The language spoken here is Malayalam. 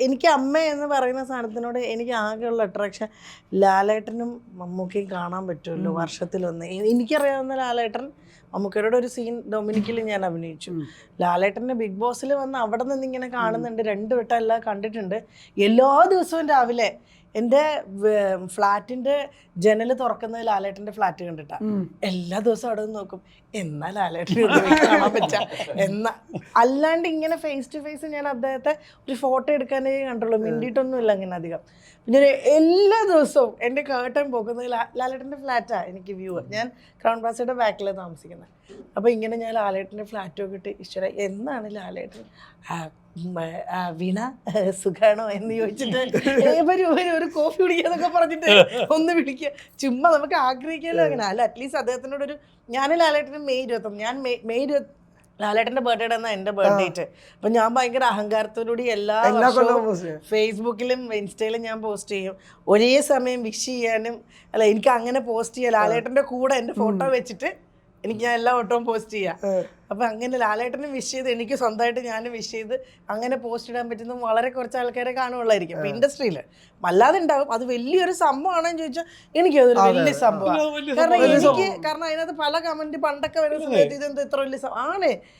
എനിക്ക് അമ്മ എന്ന് പറയുന്ന സാധനത്തിനോട് എനിക്ക് ആകെയുള്ള അട്രാക്ഷൻ ലാലേട്ടനും മമ്മൂക്കയും കാണാൻ പറ്റുമല്ലോ വർഷത്തിലൊന്ന്. എനിക്കറിയാവുന്ന ലാലേട്ടൻ മമ്മൂക്കയുടെ ഒരു സീൻ ഡൊമിനിക്കിൽ ഞാൻ അഭിനയിച്ചു. ലാലേട്ടന്റെ ബിഗ് ബോസിൽ വന്ന് അവിടെ നിന്ന് ഇങ്ങനെ കാണുന്നുണ്ട്. രണ്ട് വട്ടം എല്ലാം കണ്ടിട്ടുണ്ട്. എല്ലാ ദിവസവും രാവിലെ എന്റെ ഫ്ലാറ്റിന്റെ ജനൽ തുറക്കുന്നത് ലാലേട്ടന്റെ ഫ്ലാറ്റ് കണ്ടിട്ടാണ് എല്ലാ ദിവസവും അവിടെ നിന്ന് നോക്കും. എന്നാ ലാലേട്ടനെ കാണാൻ പറ്റാ? എന്നാ? അല്ലാണ്ട് ഇങ്ങനെ ഫേസ് ടു ഫേസ് ഞാൻ അദ്ദേഹത്തെ ഒരു ഫോട്ടോ എടുക്കാനേ കണ്ടുള്ളൂ. മിണ്ടിയിട്ടൊന്നുമില്ല അങ്ങനെ അധികം. പിന്നെ എല്ലാ ദിവസവും എന്റെ കേട്ടൻ പോകുന്നത് ലാലേട്ടന്റെ ഫ്ലാറ്റാണ് എനിക്ക് വ്യൂ ഞാൻ ക്രൗൺ പ്ലാസയുടെ ബാക്കിലാണ് താമസിക്കുന്നത്. അപ്പോൾ ഇങ്ങനെ ഞാൻ ലാലേട്ടന്റെ ഫ്ലാറ്റൊക്കെ ഇട്ട് ഈശ്വര എന്നാണ് ലാലേട്ടൻ വീണ സുഖാണോ എന്ന് ചോദിച്ചിട്ട് ഏവരും വരൂ വരൂ ഒരു കോഫി കുടിക്കാന്നൊക്കെ പറഞ്ഞിട്ട് ഒന്ന് വിളിക്കുക ചുമ്മാ നമുക്ക് ആഗ്രഹിക്കാമല്ലോ അങ്ങനെ. അല്ല അറ്റ്ലീസ്റ്റ് അദ്ദേഹത്തിനോട് ഒരു ഞാൻ ലാലേട്ടന് മെയ് ഇരുപത്തൊന്ന് ഞാൻ മെയ് ഇരുപത്തി ലാലേട്ടന്റെ ബർത്ത്ഡേ എന്നാ എന്റെ ബർത്ത്ഡേറ്റ് അപ്പൊ ഞാൻ ഭയങ്കര അഹങ്കാരത്തോടുകൂടി എല്ലാ വർഷവും. ഫേസ്ബുക്കിലും ഇൻസ്റ്റയിലും ഞാൻ പോസ്റ്റ് ചെയ്യും. ഒരേ സമയം വിഷ് ചെയ്യാനും അല്ല എനിക്ക് അങ്ങനെ പോസ്റ്റ് ചെയ്യാം ലാലേട്ടന്റെ കൂടെ എന്റെ ഫോട്ടോ വെച്ചിട്ട് എനിക്ക് ഞാൻ എല്ലാ വട്ടവും പോസ്റ്റ് ചെയ്യാം. അപ്പൊ അങ്ങനെ ലാലേട്ടനും വിഷ് ചെയ്ത് എനിക്ക് സ്വന്തമായിട്ട് ഞാനും വിഷ് ചെയ്ത് അങ്ങനെ പോസ്റ്റ് ഇടാൻ പറ്റുന്ന വളരെ കുറച്ച് ആൾക്കാരെ കാണുള്ളായിരിക്കും അപ്പൊ ഇൻഡസ്ട്രിയിൽ അല്ലാതെ ഉണ്ടാവും അത് വലിയൊരു സംഭവമാണെന്ന് ചോദിച്ചാൽ എനിക്ക് അതൊരു വലിയ സംഭവം കാരണം എനിക്ക്. കാരണം അതിനകത്ത് പല കമന്റ് പണ്ടൊക്കെ വരുന്ന സമയത്ത് ഇതെന്ത് ഇത്ര വലിയ ആണ്.